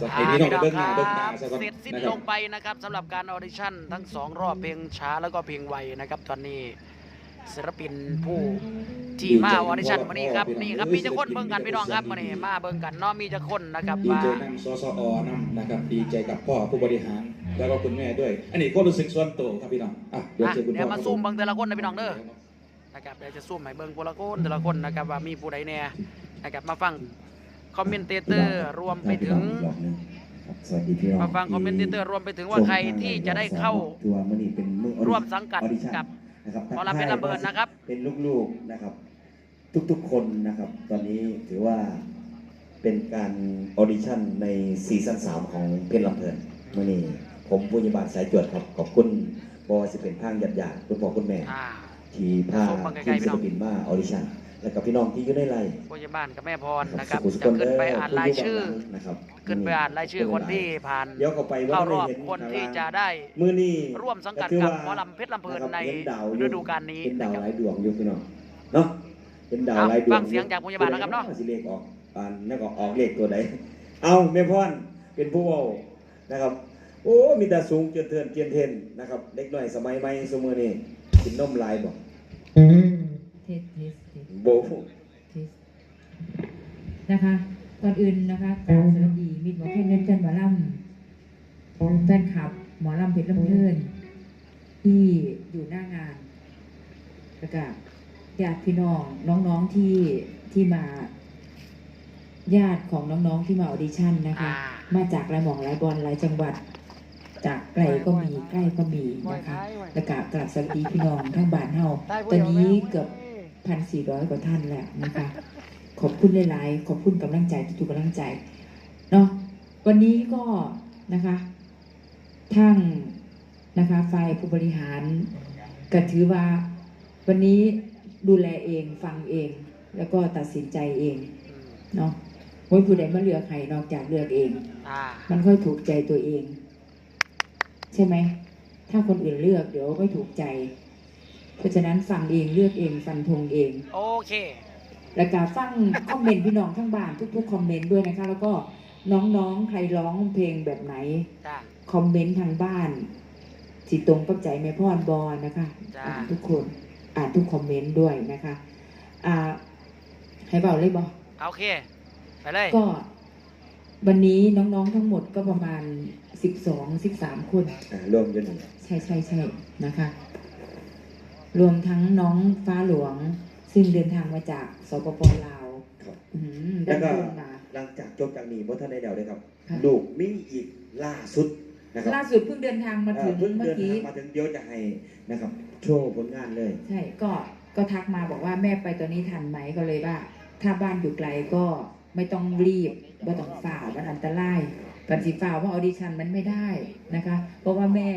จะให้พี่น้องได้เบิ่งหน้าคเบิ่งตารับซะก่อนเสร็จสิ้นนะคลรับงไปนะครับสำหรับการออดิชั่นทั้งสองรอบเพลงช้าแล้วก็เพลงไวนะครับตอนนี้ศิลปินผู้ที่มาออดิชั่นวันนี้ครับนี่ครับมีจะคนเบิ่งกันพี่น้องครับวันนี้มาเบิ่งกันเนาะมีจะคนนะครับดีว่าใจนำสสอนำนะครับดีใจกับพ่อผู้บริหารแล้วก็คุณแม่ด้วย อันนี้ก็รู้สึกส่วนตัวครับพี่น้องอะเดี๋ยวอะเชิญคุณพ่อเดี๋ยวมาซูมเบิ่งแต่ละคนนะพี่น้องเด้อนะครับเดี๋ยวจะซูมให้เบิ่งผู้ละคนแต่ละคนนะครับว่ามีผู้ใดแน่นะครับมาฟัง คอมเมนเตเตอร์รวมไปถึงสวัสดีพี่น้องมาฟังคอมเมนเตอร์รวมไปถึงว่าใครที่จะได้เข้าตัวมื่อนี้เป็นมือร่วมสังกัดออดิชั่นกับนะครับหมอลำเพชรลำเบิดนะครับ เป็นลูกๆนะครับ ทุกๆคนนะครับ ตอนนี้ถือว่าเป็นการออดิชั่นในซีซั่น3ของเพชรลำเพลินมื่อนี้ผมผู้ยิบาลสายจวดครับขอบคุณบอยสิเป็นทางหยาดๆคุณพ่อคุณแม่อ่าที่พาส่งมาไกลๆทีมพี่ศิน้ลองปินมาออดิชั่น แล้วกับพี่น้องที่อยู่ในไลน์ผู้ใหญ่บ้านกับแม่พรนะครับสุขุมสุจะขขึ้นไปอ่านรายชื่อนะครับขึ้นไปอ่านรายชื่อคนที่ผ่านเดี๋ยวเข้าไปว่าเข้ารอบได้ห็คนที่จะได้มือนี้ร่วมสังกัดถืกับว่าหมอลำเพชรลำเพลินนะครับในเห็ดาวฤดูกาลนี้เป็นดาวนะครับหลายดวงอยู่พี่น้องเนาะเป็นดาวเอาหลายดวงฟังเสียงจากผู้ใหญ่บ้านนะครับเนาะสิเลขออกปานแล้วก็ออกเลขตัวไหนเอาแม่พรเป็นผู้เว้านะครับโอ้มีแต่สูงเกินเทินเกียนเทนนะครับเด็กน้อยสมัยใหม่สมือนี่กินนมลายบ่เทสเทสเทส โบเทสนะคะก่อนอื่นนะคะกราบสวัสดีมิตรหมอแคนเล่นจันหมอลำแฟนคลับ หมอลำเพชรลำเพลินที่อยู่หน้างานแล้วก็ญาติพี่น้องน้องๆที่ที่มา ญาติของน้องๆที่มาออดิชั่นนะคะอ่ามาจากหลายหม่องหลายบอลหลายจังหวัด จากไกลก็มีใกล้ก็มีนะคะแล้วก็กราบสวัสดีพี่น้องทั้งบ้านเฮาตอนนี้เกือบ พันสี่ร้อยกว่าท่านแล้วนะคะ ขอบคุณหลายๆ ขอบคุณกำลังใจทุกๆกำลังใจเนาะวันนี้ก็นะคะทั้งนะคะฝ่ายผู้บริหารก็ถือว่าวันนี้ดูแลเองฟังเอง แล้วก็ตัดสินใจเองอืมเนาะโอ้ยผู้ใดมาเลือกใครนอกจากเลือกเองอ่ามันค่อยถูกใจตัวเอง ใช่ไหม ถ้าคนอื่นเลือกเดี๋ยวไม่ถูกใจ เพราะฉะนั้นฟังเองเลือกเองฟันธงเอง โอเค แล้วก็ฟังคอมเมนต์พี่น้องทั้งบ้านทุกๆคอมเมนต์ด้วยนะคะ แล้วก็น้องๆใครร้องเพลงแบบไหนจ้าคอมเมนต์ทางบ้านสิตรงกับใจแม่พ่อนบอนะคะจ้าอ่านทุกคนอ่านทุกคอมเมนต์ด้วยนะคะอ่าให้เบาเลยบอ โอเค ไปเลย ก็วันนี้น้องๆทั้งหมดก็ประมาณสิบสองสิบสามคน อ่ารวมอยู่นี่ใช่ใช่ใช่นะคะ รวมทั้งน้องฟ้าหลวง ซึ่งเดินทางมาจากสปปลาวครับ อืมแล้ได้วก็เดินมา หลังจากจบจากนี้บ่ทันได้เดาเลยครับค่ะ ลูกมีอีกล่าสุดนะครับล่าสุดเพิ่งเดินทางมาถึงเอ่อเพิ่งเมื่เดิอนกี้ ทางมาถึงเดี๋ยวจะให้นะครับ โชว์ผลงานเลย ใช่ ก็ ก็ทักมาบอกว่าแม่ไปตอนนี้ทันไหมก็เลยว่า ถ้าบ้านอยู่ไกลก็ไม่ต้องรีบไม่ต้องฝ่ามันอันตรายปันสีฝ่าว่าออดิชั่นมันไม่ได้นะคะ เพราะว่าแม่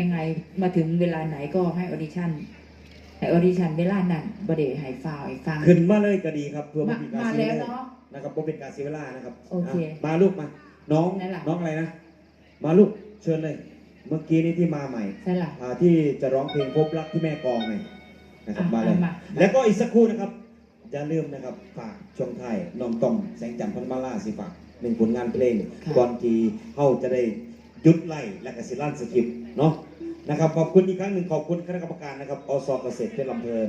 ยังไงมาถึงเวลาไหนก็ให้ออดิชั่น ให้ออดิชั่นเวลานั้นบ่ได้ให้ฝ่าให้ฟังขึ้นมาเลยก็ดีครับเพื่อบ่มาเป็นการมาเสียแล้วเวลาเนาะ นะครับบ่เป็นการเสียเวลานะครับโอเคอะมาลูกมา น้องนั่นแหละน้องอะไรนะ มาลูกเชิญเลย เมื่อกี้นี้ที่มาใหม่ใช่ล่ะ อ่าที่จะร้องเพลงพบรักที่แม่กลองไงนะครับอะมาเลยเอามา แล้วก็อีกสักครู่นะครับอย่าลืมนะครับฝากช่วงท้ายน้องต้อมแสงจันทร์พันมาล่าสิฝากหนึ่งผลงานเพลงค่ะ ก่อนที่เขาจะได้หยุดไล่และกสิลั่นสกิปเนาะ นะครับขอบคุณอีกครั้งหนึ่งขอบคุณคณะกรรมการนะครับอสเกษตรเพชรลำเพลิน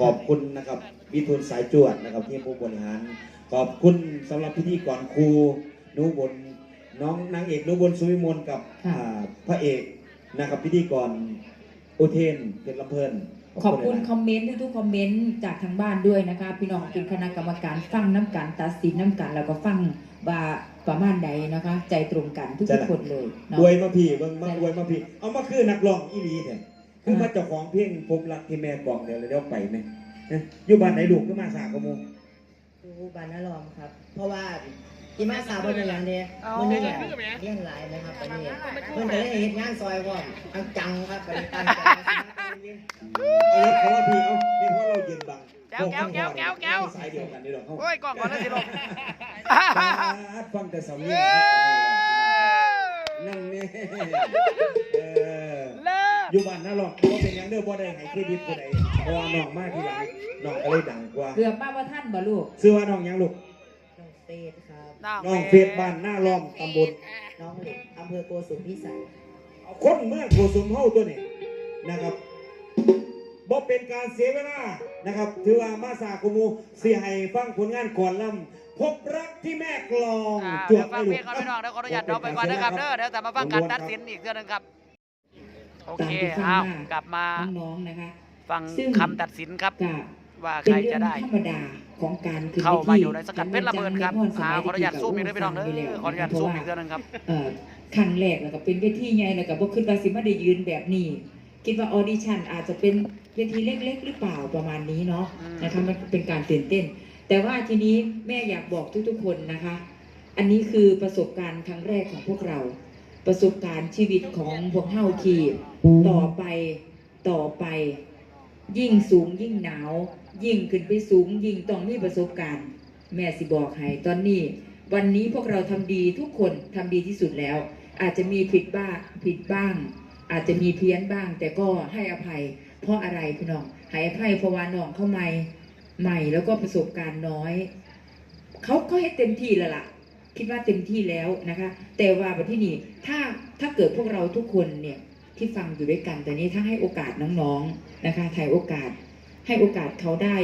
ขอบคุณนะครับวิทูลสายจวดนะครับที่ผู้บริหาร ขอบคุณสำหรับพิธีกรครูนุบลน้องนางเอกนุบลสุวิมลกับค่ะอ่าพระเอกนะครับพิธีกรอุเทนเพชรลำเพลินขอบคุณหลายๆคอมเมนต์ทุกๆคอมเมนต์จากทางบ้านด้วยนะคะ พี่น้องเป็นคณะกรรมการฟังน้ำกันตัดสินน้ำกันแล้วก็ฟังว่า ประมาณใดนะคะ ใจตรงกันทุใช่กล่ะๆคนเลยเนาะอวยมาพี่เบิ่งมาใช่อวยมาพี่ เอามาคือนักร้องอีหลีแท้คืออ่ามาเจ้าของเพลงพบรักที่แม่กลองเดี๋ยวเดี๋ยวไปไหมฮะอยู่บ้านไหนลูกก็มาสากโมงดูบานนารอมครับ เพราะว่าที่มาสาวเป็นอย่างเดียวเอามันนี่เนี่ยเลี้ยงหลายนะครับตอนนี้เพิ่นจะได้เฮ็ดงานซอยพร้อมทั้งจังครับไปตั้งใจมาสิมาตอนนี้เอาเลยเพราะว่าพี่เอานี่เพราะเรายืนบังแก้วแก้วแก้วแก้วแก้วสาย เดียวกันนี่หรอกเขาโอ้ยกล่องก่อนแล้วสิลงปาดฟังแต่สำเนียงนั่นนี่เออเลิกอยู่บ้านน่าหรอกเพราะเป็นยังเด้อบ่ได้ให้เครดิตผู้ใดเพราะว่าน้องมากที่หลังน้องก็เลยดังกว่าเกือบมาว่าท่านบ่ลูกชื่อว่าน้องยังลูกน้องเฟสครับน้องเฟซบ้านหน้าล้อมตำบลน้องเหล็กอำเภอโกสุมพิสัยคนเมืองโกสุมเฮาตัวนี้นะครับ บ่เป็นการเสียเวลานะครับ ถือว่ามาสาคุมูเสียให้ฟังผลงานก่อนลำพบรักที่แม่กลองอ่าจเดี๋วยวดฟังไม่เพลงก่อนพี่น้องเดี๋ยวขออนุญาตเราไปก่อนนะครับเด้อเดี๋ยวแต่มาฟังการตัดสินอีกเทื่อนึงครับ โอเคเอากลับมาน้องๆนะคะฟังซึ่งคำตัดสินครับก็ว่าเป็ใคนรเรื่จะองได้ ธรรมดาของการขึ้นเข้าวทีมาอยู่ในสกัดเพชรระเบิดครับจังอ่าในขออนุญาตซูมอีกด้วยพี่น้องเด้อฟัยู่แล้วขออนุญาตซูมอีกเทื่อนึงครับ เอ่อครั้งแรกแล้วก็เป็นเวทีใหญ่แล้วก็บ่คิดว่าสิมาได้ยืนแบบนี้ คิดว่าออดิชั่นอาจจะเป็นเวทีเล็ก ๆ หรือเปล่าประมาณนี้เนาะอืมนะคะมันเป็นการตื่นเต้น แต่ว่าทีนี้แม่อยากบอกทุกๆคนนะคะ อันนี้คือประสบการณ์ครั้งแรกของพวกเรา ประสบการณ์ชีวิตของพวกเฮาที่ต่อไปต่อไป ยิ่งสูงยิ่งหนาว ยิ่งขึ้นไปสูงยิ่งต้องมีประสบการณ์ แม่สิบอกให้ตอนนี้วันนี้พวกเราทำดีทุกคนทำดีที่สุดแล้ว อาจจะมีผิดบ้างผิดบ้าง อาจจะมีเพี้ยนบ้าง แต่ก็ให้อภัย เพราะอะไรพี่น้องให้อภัยเพราะว่าน้องเข้าใหม่ใหม่แล้วก็ประสบการณ์น้อยเขาเขาให้เต็มที่แล้วล่ะ คิดว่าเต็มที่แล้วนะคะ แต่ว่าแบบที่นี่ถ้าถ้าเกิดพวกเราทุกคนเนี่ยที่ฟังอยู่ด้วยกันแต่นี้ถ้าให้โอกาสน้องๆนะคะถ่ายโอกาสให้โอกาสเขาได้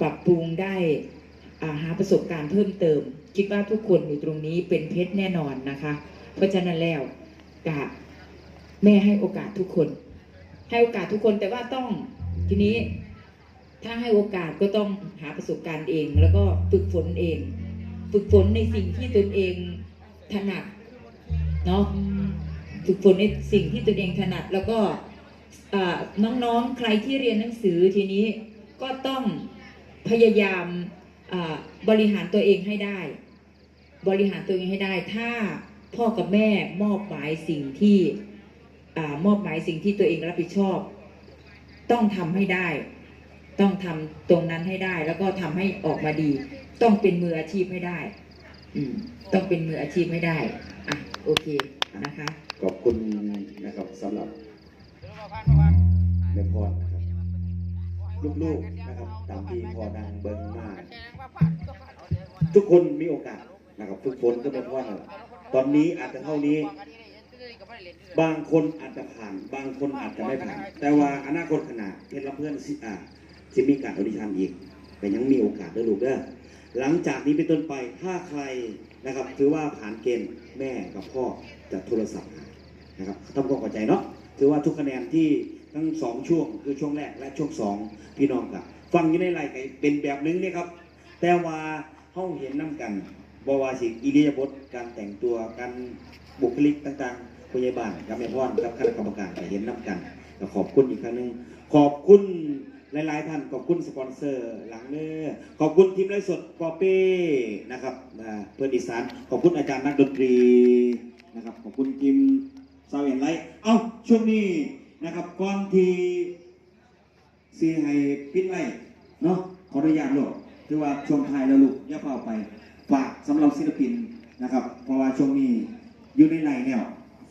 ปรับปรุงได้าหาประสบการณ์เพิ่มเติม คิดว่าทุกคนอยู่ตรงนี้เป็นเพชรแน่นอนนะคะ เพราะฉะนั้นแล้วกะ แม่ให้โอกาสทุกคน ให้โอกาสทุกคนแต่ว่าต้องทีนี้ถ้าให้โอกาสก็ต้องหาประสบการณ์เอง แล้วก็ฝึกฝนเอง ฝึกฝนในสิ่งที่ตนเองถนัดเนาะฝึกฝนในสิ่งที่ตนเองถนัด แล้วก็น้องๆใครที่เรียนหนังสือทีนี้ก็ต้องพยายามบริหารตัวเองให้ได้ บริหารตัวเองให้ได้ ถ้าพ่อกับแม่มอบหมายสิ่งที่ มอบหมายสิ่งที่ตัวเองรับผิดชอบ ต้องทำให้ได้ ต้องทำตรงนั้นให้ได้ แล้วก็ทำให้ออกมาดี ต้องเป็นมืออาชีพให้ได้ อืต้องเป็นมืออาชีพให้ได้อะโอเคนะคะ ขอบคุณนะครับสำหรับแม่พรนะครับลูกๆนะครับตามที่พอดังเบิ้งมากทุกคนมีโอกาสนะครับทุกคนก็เป็นว่าตอนนี้อาจจะเท่านี้ บางคนอาจจะผ่าน บางคนอาจจะไม่ผ่าน แต่ว่าอนาคตขนาดเพชรลำเพื่อนสิอ่าจะมีการออดิชั่นอีกแต่ยังมีโอกาสด้วยลูกเด้อหลังจากนี้เป็นต้นไปถ้าใครนะครับถือว่าผ่านเกณฑ์แม่กับพ่อจะโทรศัพท์หานะครับต้องเข้าใจเนาะถือว่าทุกคะแนนที่ทั้งสองช่วงคือช่วงแรกและช่วงสองพี่น้องกับฟังอยู่ในไลน์ก็เป็นแบบนึงนี่ครับ แต่ว่าเขาเห็นน้ำกันบว่าสิอิริยาบถการแต่งตัวการบุคลิกต่างๆ พยาบาลกับแม่พ่อนกับคณะกรรมการก็เห็นน้ำกันก็ขอบคุณอีกครั้งหนึ่งขอบคุณหลายๆท่านขอบคุณสปอนเซอร์หลังเนื้อขอบคุณทีมไลฟ์สดปอเป้นะครับเพื่อนอีสานขอบคุณอาจารย์นักดนตรีนะครับขอบคุณทีมซาวเอ็นไลท์เอาช่วงนี้นะครับก่อนที่สีให้ปิดไว้เนาะขออนุญาตลูกคือว่าช่วงท้ายแล้วลูกอย่าเฝ้าไปฝากสำหรับศิลปินนะครับ เพราะว่าช่วงนี้อยู่ในไลน์แล้ว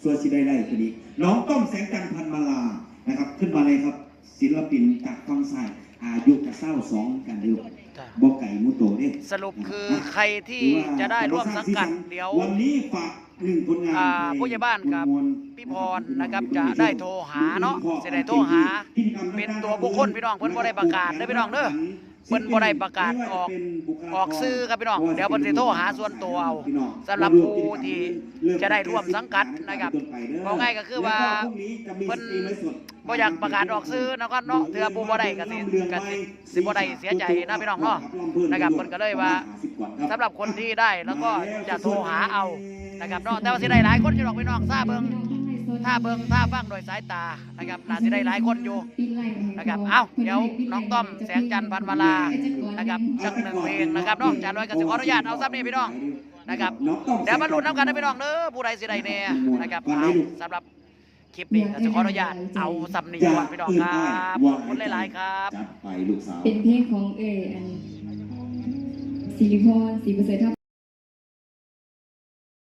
ส่วนสิได้ไล่คดีน้องต้อมแสงจันทร์พันมาลานะครับ ขึ้นมาเลยครับ ศิลปินจากฝั่งซ้ายอายุกระเศร้าสองกันเดียวจ้ะบอกไก่มุโตเด้สรุปคือใครที่จะได้ร่วมสังกัดเดี๋ยววันนี้ฝากหนึ่งผลงานอ่าเพลงผู้ใหญ่บ้านกับมวลๆพี่พรนะครับจะได้โทรหาเนาะจะได้โทรหา เป็นตัวบุคคลพี่น้องเพิ่นบ่ได้ประกาศเด้อพี่น้องเด้อ เพิ่นบ่ได้ประกาศออกออกสื่อครับพี่น้องเดี๋ยวเพิ่นสิโทรหาส่วนตัวเอาสำหรับผู้ที่จะได้ร่วมสังกัดนะครับเอาง่ายก็คือว่าเพิ่นบ่อยากประกาศออกสื่อนะครับเนาะเทื่อผู้บ่ได้ก็สิก็สิสิบ่ได้เสียใจนะพี่น้องเนาะนะครับเพิ่นก็เลยว่าสำหรับคนที่ได้แล้วก็จะโทรหาเอานะครับเนาะแต่ว่าสิได้หลายคนอยู่ดอกพี่น้องทราบเบิ่ง ถ้าเบิ่งถ้าฟังโดยสายตานะครับน่าจะได้หลายคนอยู่นะครับเอ้าเดี๋ยวน้องต้อมแสงจันทร์พันวลานะครับสักหนึ่งเพลงนะครับเน้องจานร้อยกับสิขออนุญาตเอาซ้ำนี่พี่น้องนะครับเดี๋ยวมาลุ้นน้ำกันนะพี่น้องเด้อผู้ใดสิได้แน่นะครับเอาสำหรับคลิปนี้ก็จะขออนุญาตเอาซ้ำนี่ก่อนพี่น้องครับขอบคุณหลายๆครับจัดไปลูกสาวเป็นเพลงของเอออันสิริพรศรีประเสริฐ